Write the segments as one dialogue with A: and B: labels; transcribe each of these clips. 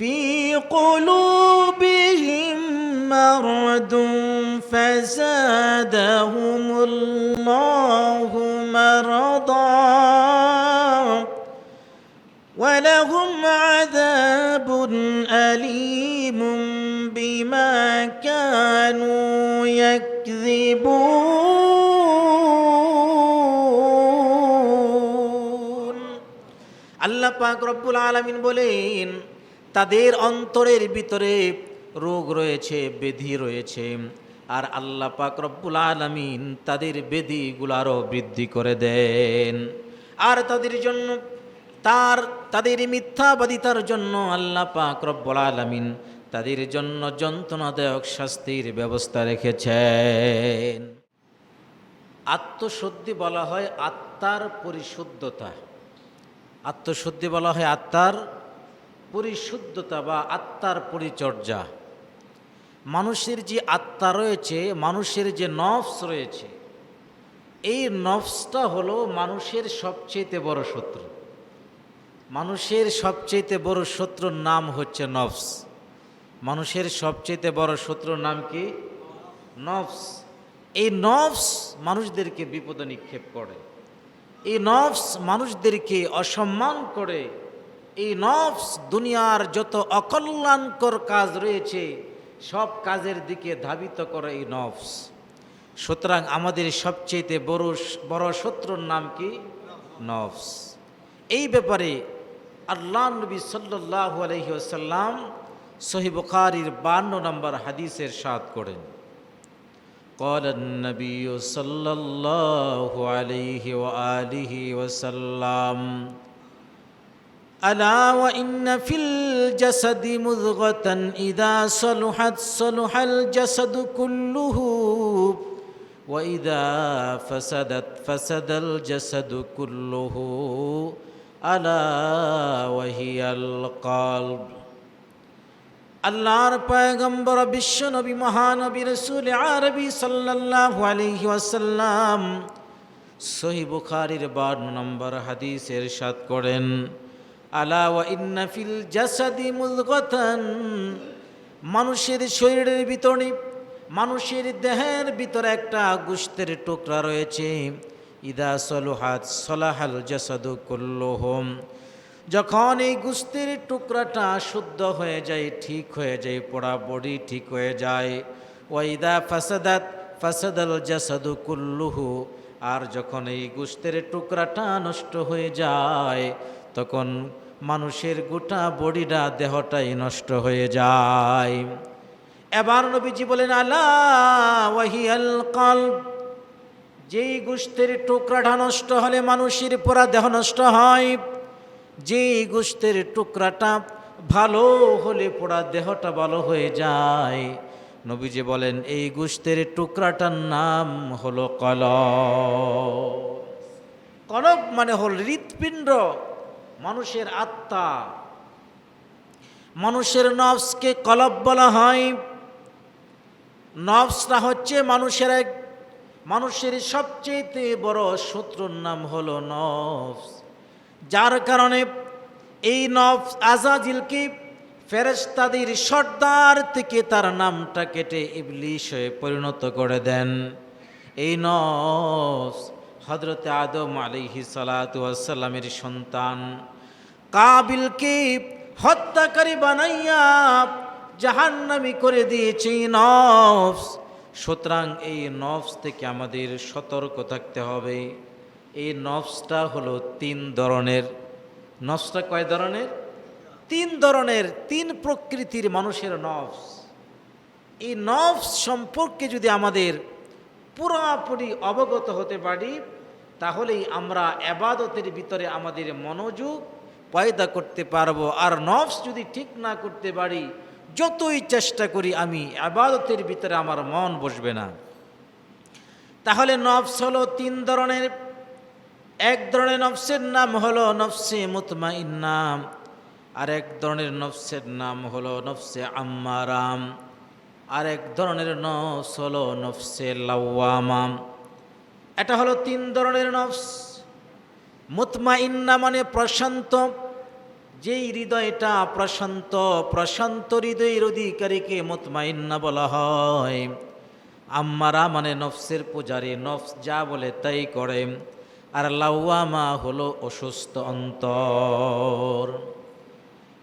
A: في قلوبهم مرض فزادهم الله مرضا ولهم عذاب أليم بما كانوا يكذبون আল্লাহ পাক রব্বুল আলামিন বলেন তাদের অন্তরের ভিতরে রোগ রয়েছে, বেধি রয়েছে। আর আল্লাহ পাক রব্বুল আলামিন তাদের বেধিগুলো আরও বৃদ্ধি করে দেন। আর তাদের জন্য, তার, তাদের মিথ্যাবাদিতার জন্য আল্লাহ পাক রব্বুল আলামিন তাদের জন্য যন্ত্রণাদায়ক শাস্তির ব্যবস্থা রেখেছেন। আত্মশুদ্ধি বলা হয় আত্মার পরিশুদ্ধতা। আত্মশুদ্ধি বলা হয় আত্মার পরিশুদ্ধতা বা আত্মার পরিচর্যা। মানুষের যে আত্মা রয়েছে, মানুষের যে নফস রয়েছে, এই নফসটা হলো মানুষের সবচেয়েতে বড় শত্রু। মানুষের সবচেয়েতে বড় শত্রুর নাম হচ্ছে নফস। মানুষের সবচেয়েতে বড় শত্রুর নাম কি? নফস। এই নফস মানুষদেরকে বিপদে নিক্ষেপ করে। এই নফস মানুষদেরকে অসম্মান করে। এই নফস দুনিয়ার যত অকল্যাণকর কাজ রয়েছে সব কাজের দিকে ধাবিত করে এই নফস সুতরাং আমাদের সবচেয়েতে বড় বড় শত্রুর নাম কি নফস এই ব্যাপারে আল্লাহ নবী সাল্লাহ আলহিহাসাল্লাম সহি বুখারির বান্ন নম্বর হাদিসের সাদ করেন قال النبي صلى الله عليه وآله وسلم ألا وإن في الجسد مضغة إذا صلحت صلح الجسد كله وإذا فسدت فسد الجسد كله ألا وهي القلب আল্লাহর পয়গম্বর বিশ্ব নবী মহানবী রসুল আরবি সাল্লাল্লাহু আলাইহি ওয়াসাল্লাম সহি বুখারীর বান্ন নম্বর হাদিসের সাত করেন আলা ওয়া ইন্না ফিল জাসাদি মুদগাতান মানুষের শরীরের ভিতরে, মানুষের দেহের ভিতরে একটা গুস্তের টুকরা রয়েছে। ইদা সলুহাত সলাহাল জাসাদু কুল্লুহুম। যখন এই গুস্তির টুকরাটা শুদ্ধ হয়ে যায়, ঠিক হয়ে যায়, পোড়া বডি ঠিক হয়ে যায় ওয়াইদা ফাসাদাত ফাসাদাল জাসাদু কুল্লুহু। আর যখন এই গুস্তের টুকরাটা নষ্ট হয়ে যায়, তখন মানুষের গোটা বডিটা দেহটাই নষ্ট হয়ে যায়। এবার নবীজি বলেন, আলা ওয়াহিয়াল কলব। যেই গুস্তের টুকরাটা নষ্ট হলে মানুষের পোড়া দেহ নষ্ট হয়। যেই গোষ্ঠের টুকরাটা ভালো হলে পোড়া দেহটা ভালো হয়ে যায়। নবীজি বলেন, এই গোষ্ঠের টুকরাটার নাম হলো কল কলব মানে হল হৃৎপিণ্ড। মানুষের আত্মা, মানুষের নফসকে কলব বলা হয়। নফসটা হচ্ছে মানুষের এক, মানুষের সবচেয়ে বড় শত্রুর নাম হলো নফস। যার কারণে এই নফ আজাজিলকে ফেরেস্তাদের সর্দার থেকে তার নামটা কেটে ইবলিশ হয়ে পরিণত করে দেন। এই নফ হজরতে আদম আলিহি সালাতামের সন্তান। কাবিলকে হত্যাকারী বানাইয়া জাহান্নামি করে দিয়েছে নফস। সুতরাং এই নফস থেকে আমাদের সতর্ক থাকতে হবে। এই নফসটা হলো তিন ধরনের। নফসটা কয় ধরনের? তিন ধরনের, তিন প্রকৃতির মানুষের নফস। এই নফস সম্পর্কে যদি আমাদের পুরাপুরি অবগত হতে পারি, তাহলেই আমরা আবাদতের ভিতরে আমাদের মনোযোগ পয়দা করতে পারব আর নফস যদি ঠিক না করতে পারি, যতই চেষ্টা করি আমি, আবাদতের ভিতরে আমার মন বসবে না। তাহলে নফস হলো তিন ধরনের। এক ধরনের নফসের নাম হলো নফসে মুতমাইন্নাম আর এক ধরনের নফসের নাম হলো নফসে আম্মারাম, আর এক ধরনের নফস হলো নফসে লাওয়ামাম এটা হলো তিন ধরনের নফস। মুতমাইন্না মানে প্রশান্ত। যেই হৃদয়টা প্রশান্ত প্রশান্ত হৃদয়ের অধিকারীকে মতমাইন্না বলা হয়। আম্মারা মানে নফসের পূজারী, নফস যা বলে তাই করে। আর লাউয়ামা হলো অসুস্থ অন্তর।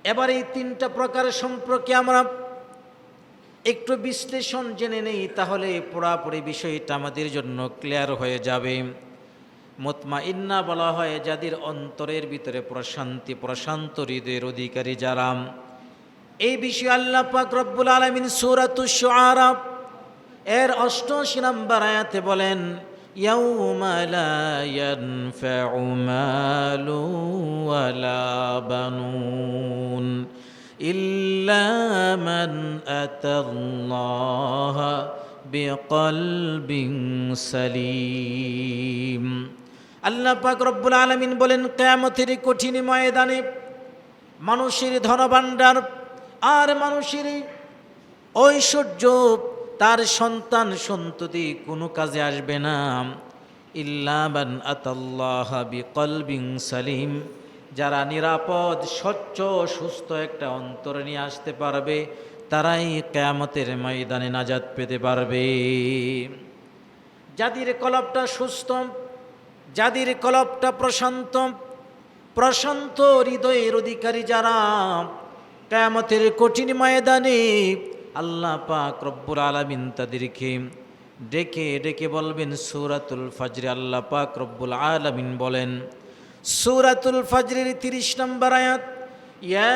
A: এবার এই তিনটা প্রকার সম্পর্কে আমরা একটু বিশ্লেষণ জেনে নেই, তাহলে পুরাপুরি বিষয়টা আমাদের জন্য ক্লিয়ার হয়ে যাবে। মতমা ইন্না বলা হয় যাদের অন্তরের ভিতরে প্রশান্তি প্রশান্ত হৃদয়ের অধিকারী যারা এই বিষয়ে আল্লাহ পাক রব্বুল আলমিন সুরাতুশ শুআরা এর অষ্টআশি নম্বর আয়াতে বলেন يوم لا ينفع مال ولا بنون إلا من أتى الله بقلب سليم আল্লাহ পাক রব্বুল আলমিন বলেন, কেয়ামতের কঠিন ময়দানে মানুষের ধনভাণ্ডার আর মানুষের ঐশ্বর্য তার সন্তান সন্ততি কোনো কাজে আসবে না। ইল্লাবান আতাল্লাহ বিকলবিং সালিম। যারা নিরাপদ, স্বচ্ছ, সুস্থ একটা অন্তর নিয়ে আসতে পারবে, তারাই কেয়ামতের ময়দানে নাজাত পেতে পারবে। যাদের কলবটা সুস্থ যাদের কলপটা প্রশান্ত প্রশান্ত হৃদয়ের অধিকারী যারা, কেয়ামতের কঠিন ময়দানে আল্লাহ পাক রব্বুর আলমিন তাদেরকে ডেকে ডেকে বলবেন, সুরাতুল ফজরে আল্লাহ পাক রব্বুল আলমিন বলেন। সুরাতুল ফজরের তিরিশ নম্বর আয়াত يا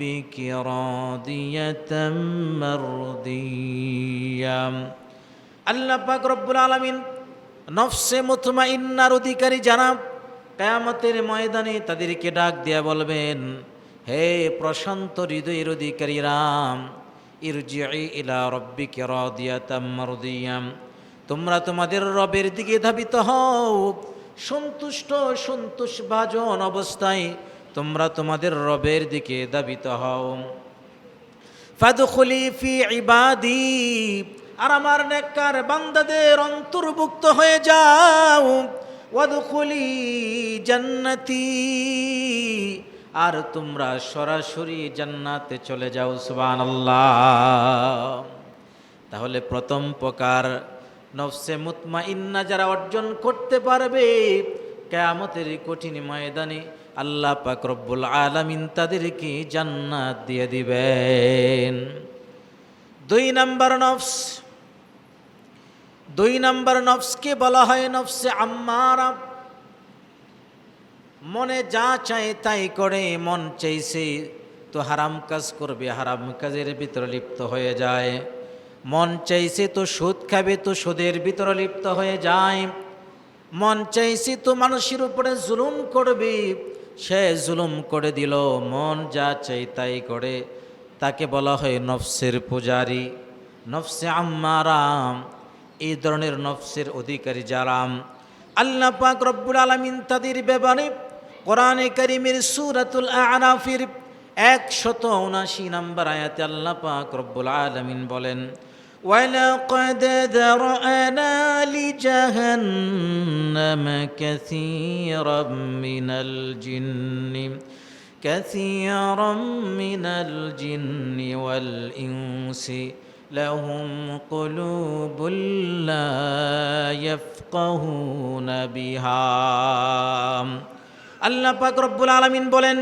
A: أيتها النفس المطمئنة ارجعي إلى ربك راضية مرضية আল্লাহ পাক রব্বুল আলমিন নফসে মুতমা ইন্নার অধিকারী যারা কেয়ামতের ময়দানে তাদেরকে ডাক দিয়া বলবেন হে প্রশান্ত হৃদয়ের অধিকারী রাম ইরজিআই ইলা রব্বিকে রাদিয়াতাম মারদিয়াম তোমরা তোমাদের রবের দিকে ধাবিত হও সন্তুষ্ট সন্তোষ ভাজন অবস্থায় তোমরা তোমাদের রবের দিকে দাবিত হও। ফাদখুলি ফি ইবাদি, আর আমার নেককার বান্দাদের অন্তর্ভুক্ত হয়ে যাও। ওয়াদখুলি জান্নাতি, আর তোমরা সরাসরি জান্নাতে চলে যাও, সুবহানাল্লাহ। তাহলে প্রথম প্রকার নফসে মুতমা ইন্না যারা অর্জন করতে পারবে, কেয়ামতের কঠিন ময়দানে আল্লাহ পাক রব্বুল আলামিন তাদেরকে জান্নাত দিয়ে দিবেন। দুই নাম্বার নফস, দুই নাম্বার নফসকে বলা হয় নফসে আম্মারা। মনে যা চায় তাই করে, মন চাইছে তো হারাম কাজ করবে, হারাম কাজের ভিতরে লিপ্ত হয়ে যায়। মন চাইছে তো সুদ খাবে, তো সুদের ভিতরে লিপ্ত হয়ে যায়। মন চাইছে তো মানুষের উপরে জুলুম করবে সে জুলুম করে দিল, মন যা চাই তাই করে। তাকে বলা হয় নফসের পূজারী। নফসে আম্মারাম এই ধরনের নফসের অধিকারী যারাম আল্লাহ পাক রব্বুল আলমিন তাদের ব্যাপারে কোরআনে করিমের সুরাতুল আরাফির একশত উনাশি নম্বর আয়াতে আল্লাহ পাক রব্বুল আলমিন বলেন ولقد ذرأنا لجهنم كثيرا من الجن كثيرا من الجن والإنس لهم قلوب لا يفقهون بها আল্লাহ পাক রব্বুল আলমিন বলেন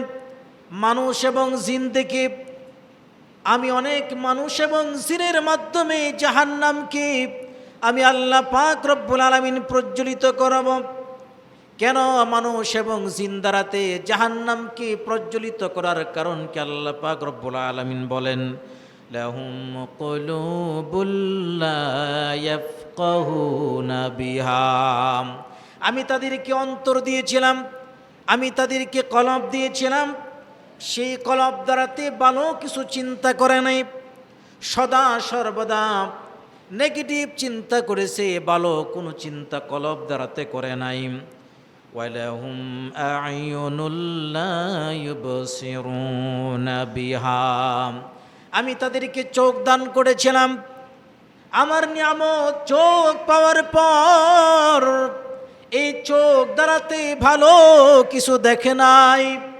A: মানুষ এবং জিন থেকে আমি অনেক মানুষ এবং জিনের মাধ্যমে জাহান্নামকে আমি আল্লাহ পাক রব্বুল আলমিন প্রজ্বলিত করব। কেন মানুষ এবং জিন্দারাতে জাহান্নামকে প্রজ্বলিত করার কারণ কি আল্লাহ পাক রব্বুল আলমিন বলেন আমি তাদেরকে অন্তর দিয়েছিলাম, আমি তাদেরকে কলব দিয়েছিলাম সেই কলব দ্বারাতে ভালো কিছু চিন্তা করে নাই। সদা সর্বদা নেগেটিভ চিন্তা করেছে ভালো কোনো চিন্তা কলব দ্বারাতে করে নাই। আমি তাদেরকে চোখ দান করেছিলাম। আমার নিয়ামত চোখ পাওয়ার পর এই চোখ দ্বারাতে ভালো কিছু দেখে নাই।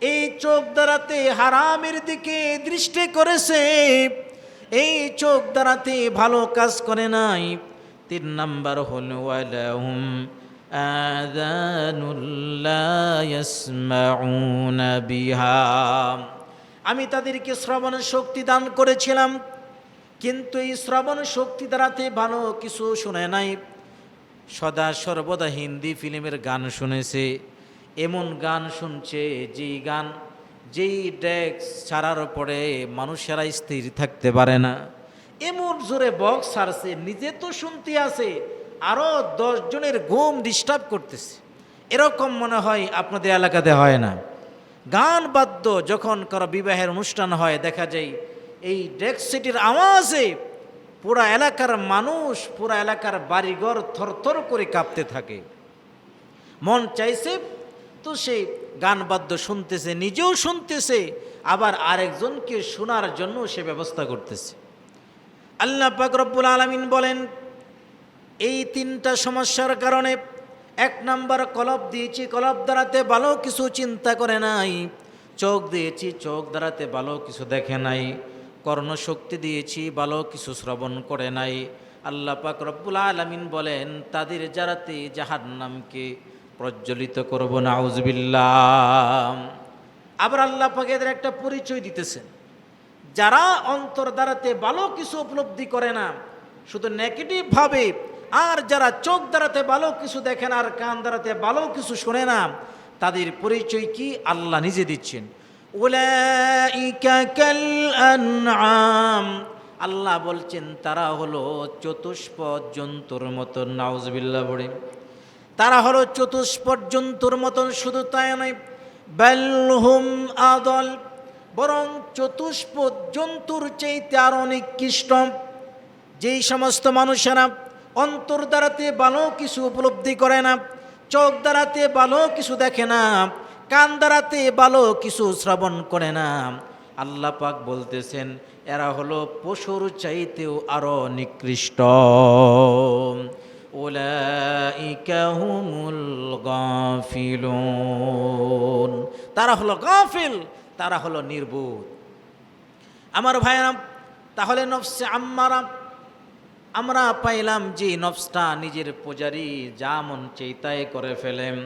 A: এই চোখ দ্বারাতে হারামের দিকে দৃষ্টি করেছে। এই চোখ দ্বারাতে ভালো কাজ করে নাই। তিন নাম্বার হল বিহা। আমি তাদেরকে শ্রবণ শক্তি দান করেছিলাম, কিন্তু এই শ্রবণ শক্তি দ্বারাতে ভালো কিছু শুনে নাই। সদা সর্বদা হিন্দি ফিল্মের গান শুনেছে। এমন গান শুনছে, যেই গান, যেই ডেক্স ছাড়ার পরে মানুষেরা স্থির থাকতে পারে না। এমন জোরে বক্স ছাড়ছে, নিজে তো শুনতে আছে আরও জনের ঘুম ডিস্টার্ব করতেছে। এরকম মনে হয় আপনাদের এলাকাতে হয় না। গান বাদ্য যখন কারও বিবাহের অনুষ্ঠান হয়, দেখা যায় এই ডেক্স সিটির আওয়াজে পুরা এলাকার মানুষ, পুরা এলাকার বাড়িঘর থরথর করে কাঁপতে থাকে। মন চাইছে তো সে গান বাদ্য শুনতেছে, নিজেও শুনতেছে, আবার আরেকজনকে শোনার জন্য সে ব্যবস্থা করতেছে। আল্লাহ পাক রব্বুল আলমিন বলেন, এই তিনটা সমস্যার কারণে এক নাম্বার কলব দিয়েছি, কলব দ্বারাতে ভালো কিছু চিন্তা করে নাই, চোখ দিয়েছি, চোখ দ্বারাতে ভালো কিছু দেখে নাই, কর্ণশক্তি দিয়েছি, ভালো কিছু শ্রবণ করে নাই। আল্লাহ পাক রব্বুল আলমিন বলেন, তাদের যারাতে জাহার নামকে প্রজ্বলিত করব না আউজবিল্লাহ আবার আল্লাহ পাক এদের একটা পরিচয় দিতেছেন। যারা অন্তর দ্বারাতে ভালো কিছু উপলব্ধি করে না, শুধু নেগেটিভ ভাবে, আর যারা চোখ দ্বারাতে ভালো কিছু দেখেন আর কান দ্বারাতে ভালো কিছু শোনে না, তাদের পরিচয় কি আল্লাহ নিজে দিচ্ছেন? আল্লাহ বলছেন, তারা হলো চতুষ্পদ জন্তুর মতো, নাউজবিল্লাহ বলে তারা হলো চতুষ্পদ জন্তুর মতন শুধু তাই নয় বেলহুম আদল, বরং চতুষ্পদ জন্তুর চাইতে আর অনেক কৃষ্ট যেই সমস্ত মানুষেরা অন্তর দ্বারাতে ভালো কিছু উপলব্ধি করে না, চোখ দ্বারাতে ভালো কিছু দেখে না, কান দ্বারাতে ভালো কিছু শ্রবণ করে না, আল্লাহ পাক বলতেছেন, এরা হলো পশুর চাইতেও আরও নিকৃষ্ট। তারা হলো গাফিল, তারা হলো নির্বোধ। আমার ভাইরা তাহলে নফসে আম্মারা, আমরা পাইলাম যে নফসটা নিজের পূজারি যা মন চেতায় করে ফেলেন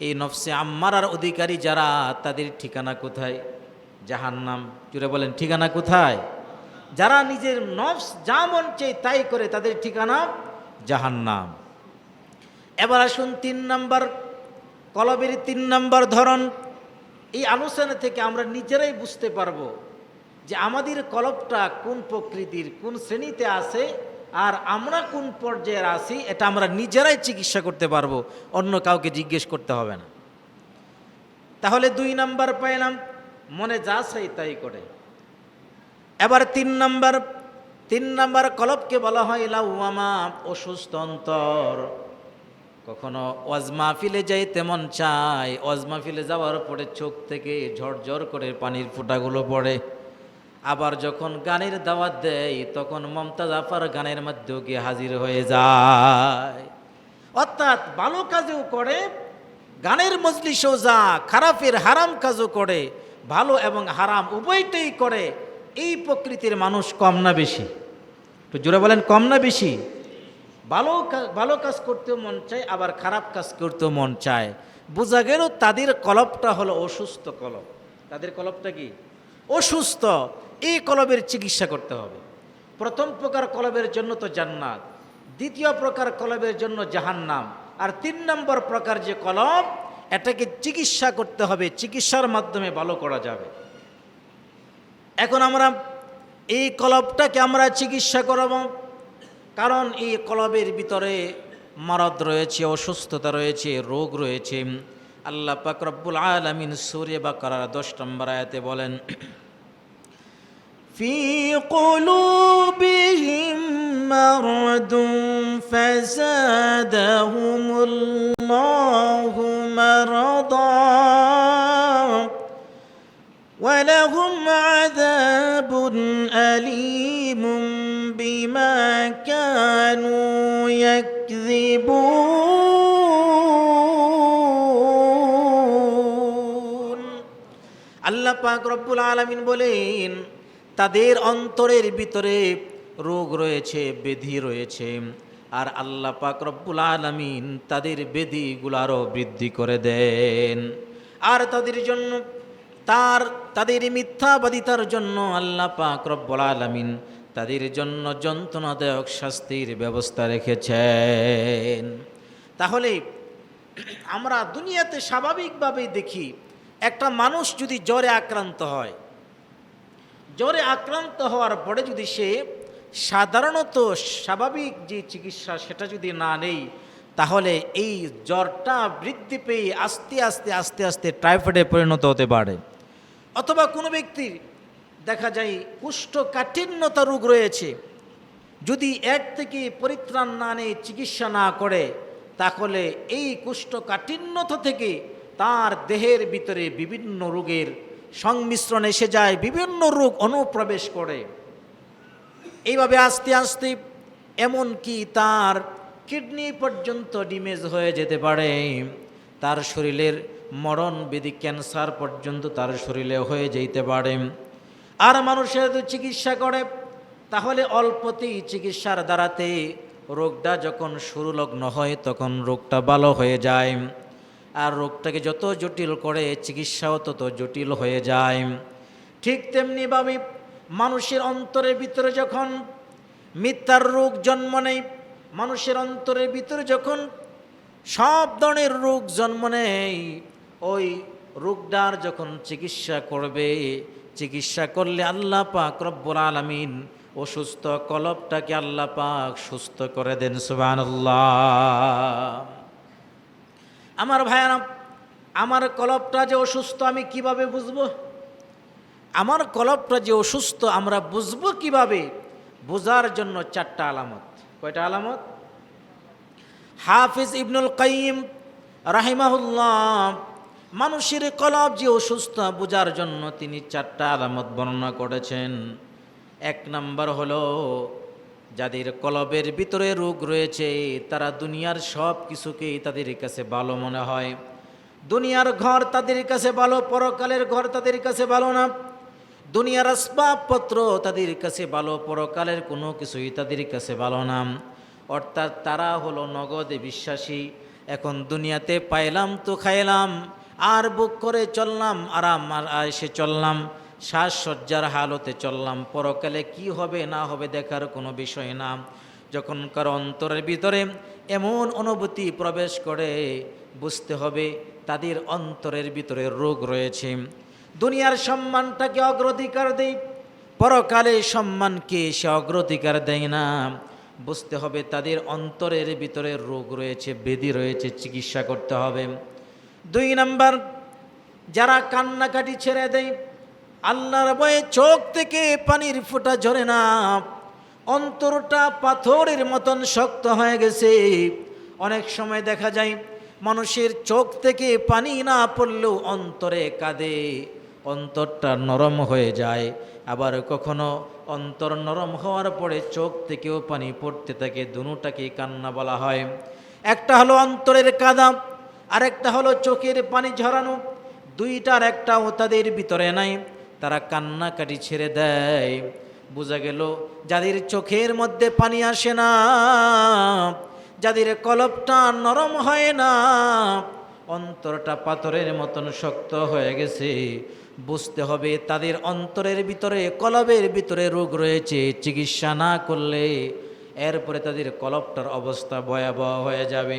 A: এই নফসে আম্মারার অধিকারী যারা, তাদের ঠিকানা কোথায়? জাহান্নাম জুড়ে বলেন, ঠিকানা কোথায়? যারা নিজের নফস যা মন চেয়ে তাই করে, তাদের ঠিকানা জাহান্নাম। এবার আসুন তিন নাম্বার কলবের তিন নাম্বার ধরন। এই আলোচনা থেকে আমরা নিজেরাই বুঝতে পারব যে আমাদের কলবটা কোন প্রকৃতির, কোন শ্রেণীতে আছে আর আমরা কোন পর্যায়ের আছি, এটা আমরা নিজেরাই চিকিৎসা করতে পারব, অন্য কাউকে জিজ্ঞেস করতে হবে না। তাহলে দুই নাম্বার পাইলাম, মনে যা চাই তাই করে। এবার তিন নাম্বার তিন নাম্বার কলবকে বলা হয় লাউমামা অসুস্থ অন্তর। কখনো ওয়াজ মাহফিলে যাই তেমন চাই ওয়াজ মাহফিলে যাওয়ার পরে চোখ থেকে ঝরঝর করে পানির ফোঁটাগুলো পড়ে। আবার যখন গানের দাওয়াত দেয়, তখন মমতা জাফার গানের মধ্যেও গিয়ে হাজির হয়ে যায়। অর্থাৎ ভালো কাজও করে, গানের মজলিসও যা খারাপের হারাম কাজও করে, ভালো এবং হারাম উভয়টাই করে। এই প্রকৃতির মানুষ কম না বেশি। তো জোরে বলেন, কম না বেশি? ভালো ভালো কাজ করতেও মন চায়, আবার খারাপ কাজ করতেও মন চায়। বোঝা গেল তাদের কলপটা হলো অসুস্থ কলপ। তাদের কলপটা কি? অসুস্থ। এই কলবের চিকিৎসা করতে হবে। প্রথম প্রকার কলবের জন্য তো জান্নাত। দ্বিতীয় প্রকার কলবের জন্য জাহান্নাম। আর তিন নম্বর প্রকার যে কলব এটাকে চিকিৎসা করতে হবে। চিকিৎসার মাধ্যমে ভালো করা যাবে। এখন আমরা এই কলবটাকে আমরা চিকিৎসা করাবো কারণ এই কলবের ভিতরে মারদ রয়েছে অসুস্থতা রয়েছে রোগ রয়েছে আল্লাহ পাক রব্বুল আলমিন সুরে বা করার দশ নম্বর আয়াতে বলেন في قلوبهم مرض فزادهم الله مرضا ولهم عذاب أليم بما كانوا يكذبون আল্লাহ পাক রব্বুল আলামিন বলেন তাদের অন্তরের ভিতরে রোগ রয়েছে বেধি রয়েছে আর আল্লাহ পাক রব্বুল আলামিন তাদের বেধিগুলো আরও বৃদ্ধি করে দেন আর তাদের জন্য তার, তাদের মিথ্যাবাদিতার জন্য আল্লাহ পাক রব্বুল আলামিন তাদের জন্য যন্ত্রণাদায়ক শাস্তির ব্যবস্থা রেখেছেন। তাহলে আমরা দুনিয়াতে স্বাভাবিকভাবেই দেখি, একটা মানুষ যদি জ্বরে আক্রান্ত হয়, জ্বরে আক্রান্ত হওয়ার পরে যদি সে সাধারণত স্বাভাবিক যে চিকিৎসা সেটা যদি না নেই, তাহলে এই জ্বরটা বৃদ্ধি পেয়ে আস্তে আস্তে আস্তে আস্তে টাইফয়েডে পরিণত হতে পারে। অথবা কোনো ব্যক্তির দেখা যায় কুষ্ঠকাঠিন্যতা রোগ রয়েছে, যদি এক থেকে পরিত্রাণ না নেয়, চিকিৎসা না করে, তাহলে এই কুষ্ঠকাঠিন্যতা থেকে তার দেহের ভিতরে বিভিন্ন রোগের সংমিশ্রণ এসে যায়, বিভিন্ন রোগ অনুপ্রবেশ করে। এইভাবে আস্তে আস্তে এমনকি তার কিডনি পর্যন্ত ডিমেজ হয়ে যেতে পারে। তার শরীরের মরণ বিধি ক্যান্সার পর্যন্ত তার শরীরে হয়ে যেতে পারে। আর মানুষের যদি চিকিৎসা করে, তাহলে অল্পতেই চিকিৎসার দ্বারাতে রোগটা যখন শুরু লগ্ন হয়, তখন রোগটা ভালো হয়ে যায়। আর রোগটাকে যত জটিল করে, চিকিৎসাও তত জটিল হয়ে যায়। ঠিক তেমনিভাবে মানুষের অন্তরের ভিতরে যখন মিথ্যার রোগ জন্ম নেয়, মানুষের অন্তরের ভিতরে যখন সব ধরনের রোগ জন্ম নেয়। ওই রোগটার যখন চিকিৎসা করবে, চিকিৎসা করলে আল্লাহ পাক রব্বুল আলমিন অসুস্থ কলবটাকে আল্লাহ পাক সুস্থ করে দেন, সুবহানাল্লাহ। আমার ভাইয়ারা, আমার কলবটা যে অসুস্থ আমি কীভাবে বুঝব? আমার কলবটা যে অসুস্থ আমরা বুঝব কীভাবে? বোঝার জন্য চারটা আলামত। কয়টা আলামত? হাফিজ ইবনুল কাইম রাহিমাহুল্লাহ, মানুষের কলব যে অসুস্থ বোঝার জন্য তিনি চারটা আলামত বর্ণনা করেছেন। এক নাম্বার হলো, যাদের কলবের ভিতরে রোগ রয়েছে, তারা দুনিয়ার সব কিছুকেই তাদের কাছে ভালো মনে হয়। দুনিয়ার ঘর তাদের কাছে ভালো, পরকালের ঘর তাদের কাছে ভালো না। দুনিয়ার আসবাবপত্র তাদের কাছে ভালো, পরকালের কোনো কিছুই তাদের কাছে ভালো না। অর্থাৎ তারা হলো নগদে বিশ্বাসী। এখন দুনিয়াতে পাইলাম তো খাইলাম, আর বুক করে চললাম, আরাম আর এসে চললাম শ্বাসসজ্জার হালতে চললাম। পরকালে কি হবে, না হবে দেখার কোনো বিষয় না। যখন কারও অন্তরের ভিতরে এমন অনুভূতি প্রবেশ করে, বুঝতে হবে তাদের অন্তরের ভিতরে রোগ রয়েছে। দুনিয়ার সম্মানটাকে অগ্রাধিকার দেয় পরকালে সম্মানকে সে অগ্রাধিকার দেয় না। বুঝতে হবে তাদের অন্তরের ভিতরে রোগ রয়েছে, বেদি রয়েছে, চিকিৎসা করতে হবে। দুই নাম্বার, যারা কান্নাকাটি ছেড়ে দেয়, আল্লাহর বয়ে চোখ থেকে পানির ফোঁটা ঝরে না। অন্তরটা পাথরের মতন শক্ত হয়ে গেছে। অনেক সময় দেখা যায়, মানুষের চোখ থেকে পানি না পড়লেও অন্তরে কাঁদে। অন্তরটা নরম হয়ে যায়। আবার কখনো অন্তর নরম হওয়ার পরে চোখ থেকেও পানি পড়তে থাকে দুটাকে কান্না বলা হয়। একটা হলো অন্তরের কাদা, আরেকটা হলো চোখের পানি ঝরানো। দুইটার একটাও তাদের ভিতরে নাই, তারা কান্নাকাটি ছেড়ে দেয়। বোঝা গেল, যাদের চোখের মধ্যে পানি আসে না, যাদের কলপটা নরম হয় না, অন্তরটা পাথরের মতন শক্ত হয়ে গেছে। বুঝতে হবে, তাদের অন্তরের ভিতরে, কলবের ভিতরে রোগ রয়েছে, চিকিৎসা না করলে এরপরে তাদের কলপটার অবস্থা ভয়াবহ হয়ে যাবে।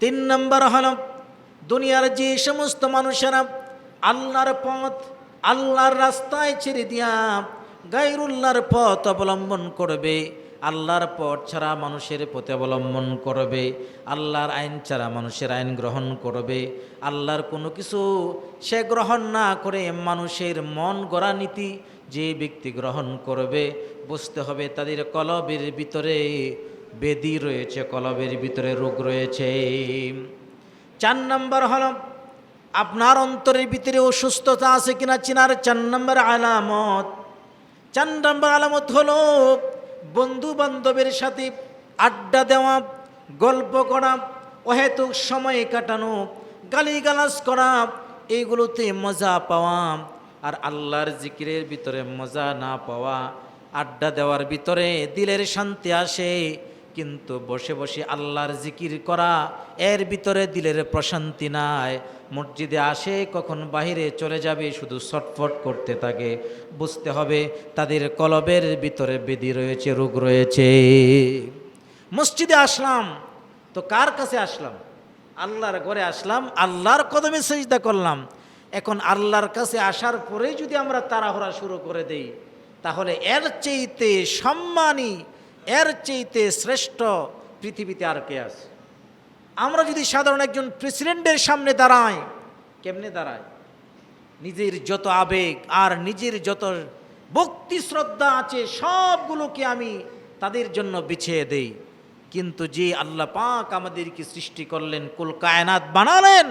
A: তিন নম্বর হল, দুনিয়ার যে সমস্ত মানুষেরা আল্লাহর পথ, আল্লাহর রাস্তায় ছেড়ে দিয়া গাইরুল্লাহর পথ অবলম্বন করবে আল্লাহর পথ ছাড়া মানুষের পথে অবলম্বন করবে, আল্লাহর আইন ছাড়া মানুষের আইন গ্রহণ করবে, আল্লাহর কোনো কিছু সে গ্রহণ না করে মানুষের মন গড়া নীতি যে ব্যক্তি গ্রহণ করবে, বুঝতে হবে তাদের কলবের ভিতরে বেদি রয়েছে, কলবের ভিতরে রোগ রয়েছে। চার নম্বর হল, আপনার অন্তরের ভিতরে অসুস্থতা আছে কিনা চিনার চার নম্বর আলামত। চার নম্বর আলামত হলো বন্ধু বান্ধবের সাথে আড্ডা দেওয়া, গল্প করা, অহেতুক সময় কাটানো, গালিগালাজ করা, এইগুলোতে মজা পাওয়া আর আল্লাহর জিকিরের ভিতরে মজা না পাওয়া, আড্ডা দেওয়ার ভিতরে দিলের শান্তি আসে। কিন্তু বসে বসে আল্লাহর জিকির করা, এর ভিতরে দিলের প্রশান্তি নাই। মসজিদে আসে, কখন বাহিরে চলে যাবে, শুধু ছটফট করতে থাকে। বুঝতে হবে, তাদের কলবের ভিতরে বেদি রয়েছে, রোগ রয়েছে। মসজিদে আসলাম, তো কার কাছে আসলাম? আল্লাহর ঘরে আসলাম, আল্লাহর কদমে সেজদা করলাম। এখন আল্লাহর কাছে আসার পরেই যদি আমরা তাড়াহড়া শুরু করে দেই, তাহলে এর চেয়েতে সম্মানী এর চেয়েতে শ্রেষ্ঠ পৃথিবীতে আর কে আছে? আমরা যদি সাধারণ একজন প্রেসিডেন্টের সামনে দাঁড়াই, কেমনে দাঁড়ায়? নিজের যত আবেগ আর নিজের যত ভক্তি, শ্রদ্ধা আছে, সবগুলোকে আমি তাদের জন্য বিছিয়ে দেই। কিন্তু যে আল্লাহ পাক আমাদেরকে সৃষ্টি করলেন, কুল কায়নাত বানালেন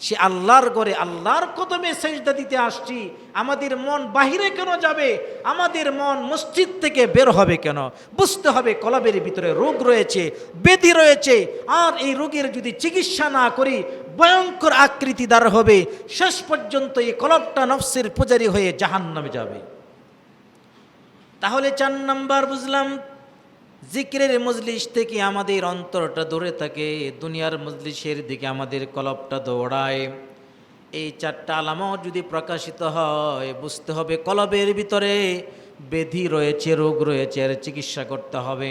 A: সে আল্লাহর ঘরে আল্লাহর কদমে সেজদা দিতে আসছি। আমাদের মন বাহিরে কেন যাবে? আমাদের মন মসজিদ থেকে বের হবে কেন? বুঝতে হবে কলাবের ভিতরে রোগ রয়েছে, বেদি রয়েছে। আর এই রোগের যদি চিকিৎসা না করি, ভয়ঙ্কর আকৃতিদার হবে। শেষ পর্যন্ত এই কলবটা নফসের পূজারি হয়ে জাহান্নামে যাবে। তাহলে চার নাম্বার বুঝলাম জিক্রের মজলিস থেকে আমাদের অন্তরটা দূরে থাকে, দুনিয়ার মজলিসের দিকে আমাদের কলবটা দৌড়ায়। এই চারটা আলামত যদি প্রকাশিত হয়, বুঝতে হবে কলবের ভিতরে বেধি রয়েছে, রোগ রয়েছে এর চিকিৎসা করতে হবে।